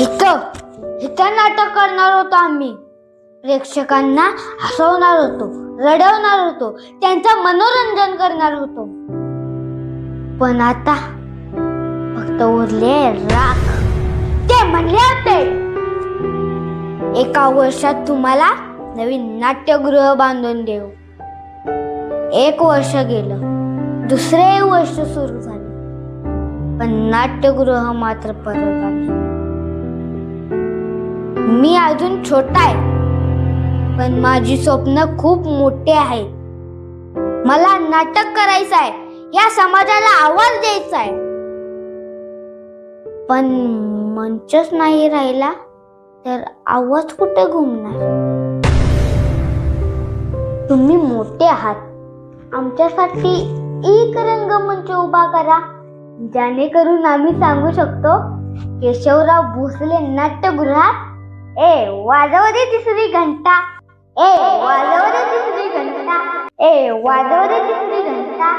इथं इथं नाटक करणार होतो आम्ही. प्रेक्षकांना हसवणार होतो रडवणार होतो त्यांचं मनोरंजन करणार होतो. पण आता फक्त उरले राख. ते म्हणले होते एका वर्षात तुम्हाला नवीन नाट्यगृह बांधून देऊ. एक वर्ष गेलं दुसरे वर्ष सुरू झाले. पण नाट्यगृह मात्र परत आले. मी अजून छोटा आहे पण माझी स्वप्न खूप मोठे आहेत मला नाटक करायचं आहे या समाजाला आवाज द्यायचा आहे. पण मंचच नाही राहिला तर आवाज कुठे घुमणार? तुम्ही मोठे आहात. आमच्यासाठी एक रंगमंच उभा करा जेणेकरून आम्ही सांगू शकतो केशवराव भोसले नाट्यगृहात ए वाजव दे तिसरी घंटा. ए वाजव दे तिसरी घंटा. ए वाजव दे तिसरी घंटा.